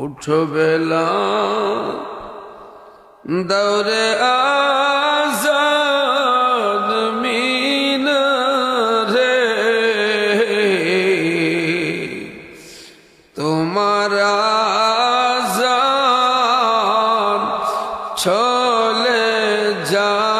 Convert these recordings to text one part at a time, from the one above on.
উঠো বেলা দৌড়ে আজাদ মিন রে তোমার আজাদ চলে যাবে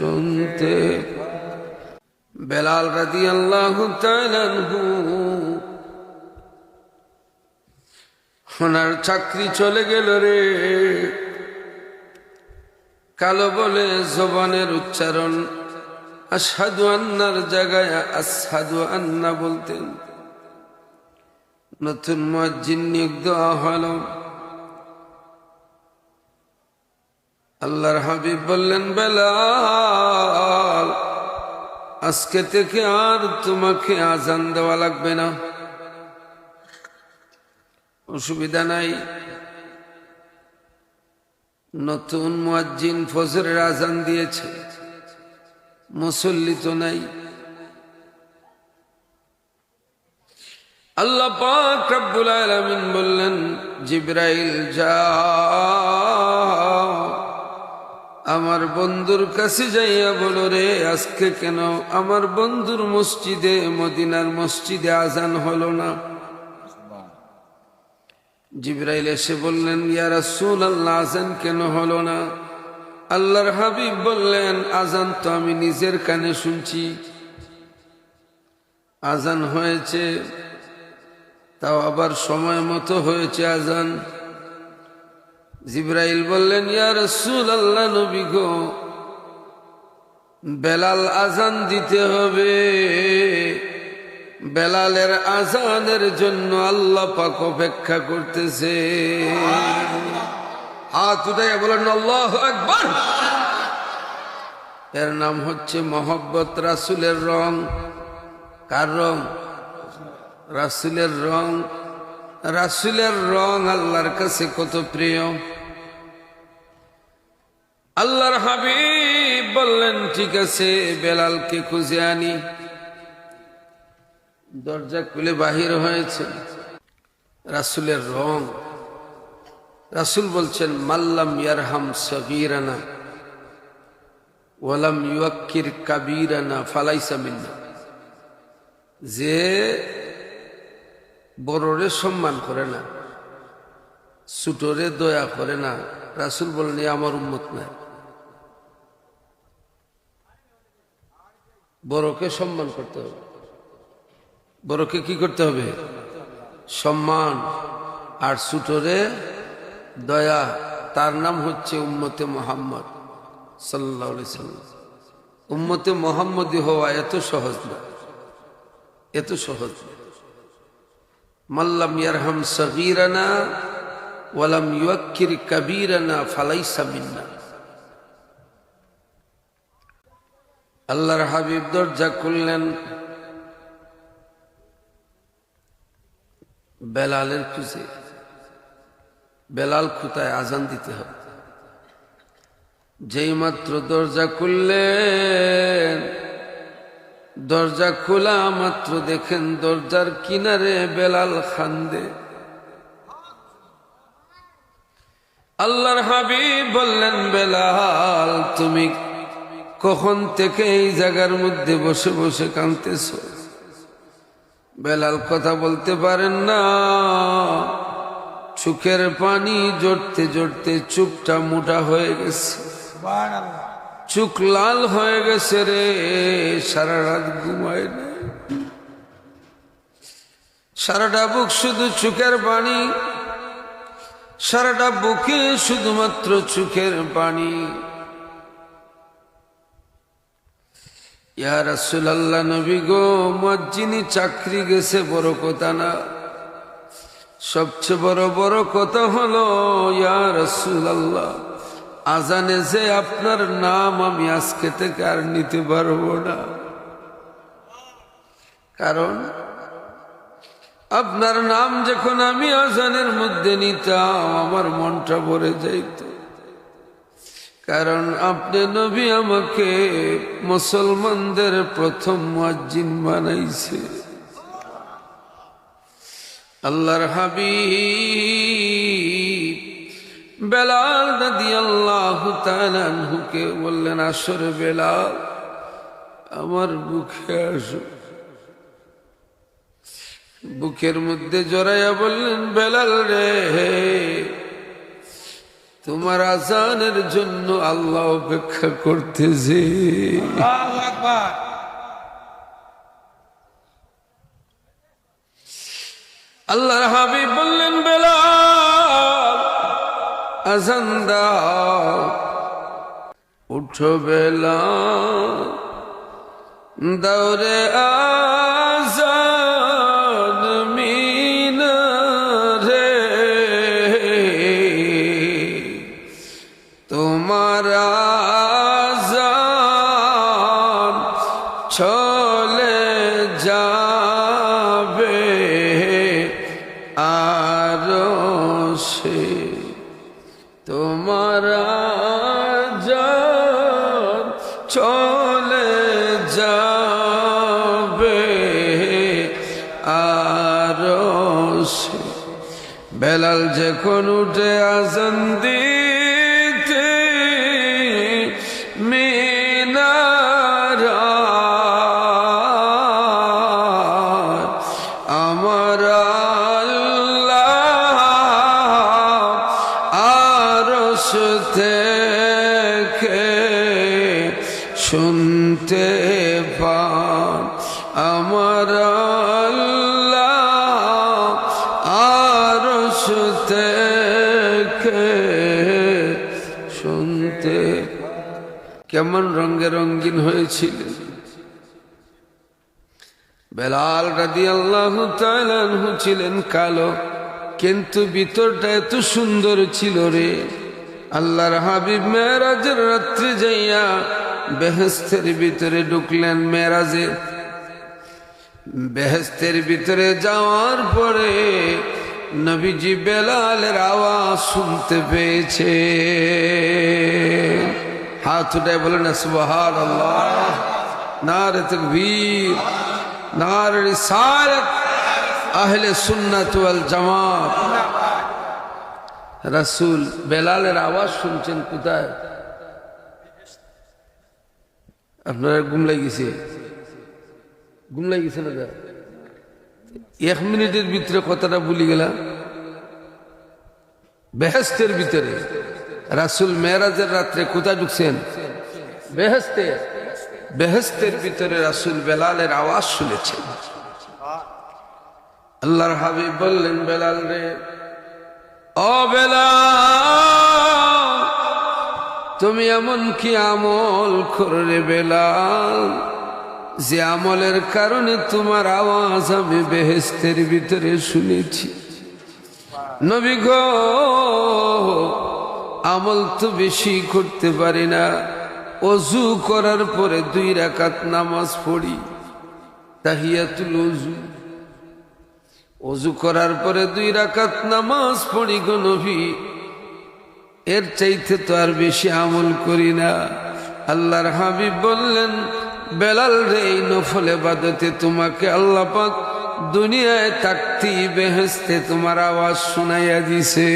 শুনতে। বেলাল রাদি আল্লাহ ওনার চাকরি চলে গেল রে। কালো বলে জবানের উচ্চারণ আসাদু আন্নার জায়গায় আসাদু আন্না বলতেন। নতুন মসজিদ নিয়োগ দেওয়া হল। আল্লাহর হাবিব বললেন, বেলাল, আজকে থেকে আর তোমাকে আজান দেওয়া লাগবে না। অসুবিধা নাই। নতুন মুয়াজ্জিন ফজরের আজান দিয়েছে। মুসল্লি তো নাই। আল্লাহ পাক রব্বুল আলামিন বললেন, জিব্রাইল যাও আমার বন্ধুর কাছে যাইয়া বলো রে, আজকে কেন আমার বন্ধুর মসজিদে, মদিনার মসজিদে আজান হলো না? জিব্রাইল এসে বললেন ইয়ারা রাসূল আল্লাহ আজান কেন হলো না? আল্লাহর হাবিব বললেন, আজান তো আমি নিজের কানে শুনছি। আজান হয়েছে, তাও আবার সময় মতো হয়েছে আজান। জিব্রাইল বললেন, ইয়া রাসূল আল্লাহ নবী গো, বেলাল আজান দিতে হবে। বেলালের আজানের জন্য আল্লাহ পাক অপেক্ষা করতেছে। হাত উঠাইয়া বলেন, আল্লাহ একবার এর নাম হচ্ছে মোহব্বত রাসুলের রং। কার রং? রাসুলের রং। রাসুলের রং আল্লাহর কাছে কত প্রিয়? আল্লাহর হাবিব বললেন, ঠিক আছে, বেলালকে খুঁজে আনি। দরজা খুলে বাহির হয়েছে। রাসুলের রং। রাসুল বলছেন মাল্লাম ইয়ারহাম সগিরানা ওয়ালাম ইউকির কাবিরানা ফালাইসা মিন্না। যে বড়রে সম্মান করে না, ছোটরে দয়া করে না। রাসুল বলেন "এ আমার উন্মত নাই। বড়কে সম্মান করতে হবে। বড়কে কি করতে হবে? সম্মান। আর ছোটরে দয়া, তার নাম হচ্ছে উম্মতে মোহাম্মদ সাল্লাহ সাল্লাম। উম্মতে মোহাম্মদী হওয়া এত সহজ না, এত সহজ না। মাল্লাম ইয়ারহাম সগীরানা ওয়ালাম ইউক্কির কাবীরানা ফালাইসা মিন্না। আল্লাহর হাবিব দরজা খুললেন। বেলালের খুঁজে। বেলাল খুতায় আজান দিতে হবে। যেই মাত্র দরজা খুললেন, দরজা খোলা মাত্র দেখেন দরজার কিনারে বেলাল খান্দে। আল্লাহর হাবিব বললেন, বেলাল, তুমি কখন থেকে এই জায়গার মধ্যে বসে বসে কাঁদতেছ? বেলাল কথা বলতে পারেন না। চোখের পানি জড়তে জড়তে চুপটা মোটা হয়ে গেছে। চুক লাল হয়ে গেছে রে সারা রাত ঘুমায় না সারাটা বুক শুধু চুকের পানি সারাটা বুকে শুধুমাত্র চোখের পানি। ইয়া রাসূলুল্লাহ নবী গো মজ্জিনি চাকরি গেছে, বড় কথা না। সবচেয়ে বড় বড় কথা হলো, ইয়া রাসূলুল্লাহ, আজানে যে আপনার নাম আমি আজকে থেকে আর নিতে পারব না। কারণ, আপনার নাম যখন আমি আজানের মধ্যে নিতাম, আমার মনটা ভরে যাইত। কারণ আপনি নবী আমাকে মুসলমানদের প্রথম মুয়াজ্জিন বানাইছে। আল্লাহর হাবি বেলাল নদী আল্লাহ তালহুকে বললেন, আসর বেলাল, আমার বুকে আসো। বুকের মধ্যে জড়াইয়া বললেন, বেলাল রে তোমার আজানের জন্য আল্লাহ অপেক্ষা করতেছে। আল্লাহু আল্লাহর হাবিব বললেন বেলাল আজান দাও। উঠো বেলা দৌড়ে আজান। চলে যাবে আর বেলাল যখন উঠে আজান দিতে শুনতে কেমন রঙে রঙিন হয়েছিলেন বেলাল রাদি আল্লাহ ছিলেন কালো, কিন্তু ভিতরটা এত সুন্দর ছিল রে। আল্লাহর হাবিব মেয়েরাজের রাত্রে যাইয়া বেহেস্তের ভিতরে ঢুকলেন মেয়েরাজে বেহেস্তের ভিতরে যাওয়ার পরে নবীজি বেলালের আওয়াজ শুনতে পেয়েছে। হাত উঠায় বলেন সুবহান আল্লাহ নারে তকবীর, নার রিসালাত, আহলে সুন্নাত ওয়াল জামাত। রাসূল বেলালের আওয়াজ শুনছেন কোথায়? আপনারা ঘুম লাগিছে ঘুম লাগিছে না? এক মিনিটের ভিতরে কথাটা ভুলি গেলাম। বেহেস্তের ভিতরে। রাসুল মেরাজের রাত্রে কোথায় ঢুকছেন? বেহেস্তে বেহেস্তের ভিতরে রাসুল বেলালের আওয়াজ শুনেছেন। আল্লাহর হাবিব বললেন বেলাল রে ও বেলাল তুমি এমন কি আমল করলে বেলাল? যে আমলের কারণে তোমার আওয়াজ আমি বেহেস্তের ভিতরে শুনেছি। নবী গো, আমল তো বেশি করতে পারি না। অজু করার পরে দুই রাকাত নামাজ পড়ি। তাহিয়াতুল অজু। অজু করার পরে দুই রাকাত নামাজ পড়ি গো নবী। এর চাইতে তো আর বেশি আমল করি না। আল্লাহর হাবিব বললেন বেলাল রে, এই নফলে বাদতে তোমাকে আল্লাহ পাক দুনিয়ায় থাকতেই বেহেস্তে তোমার আওয়াজ শোনাইয়া দিছে।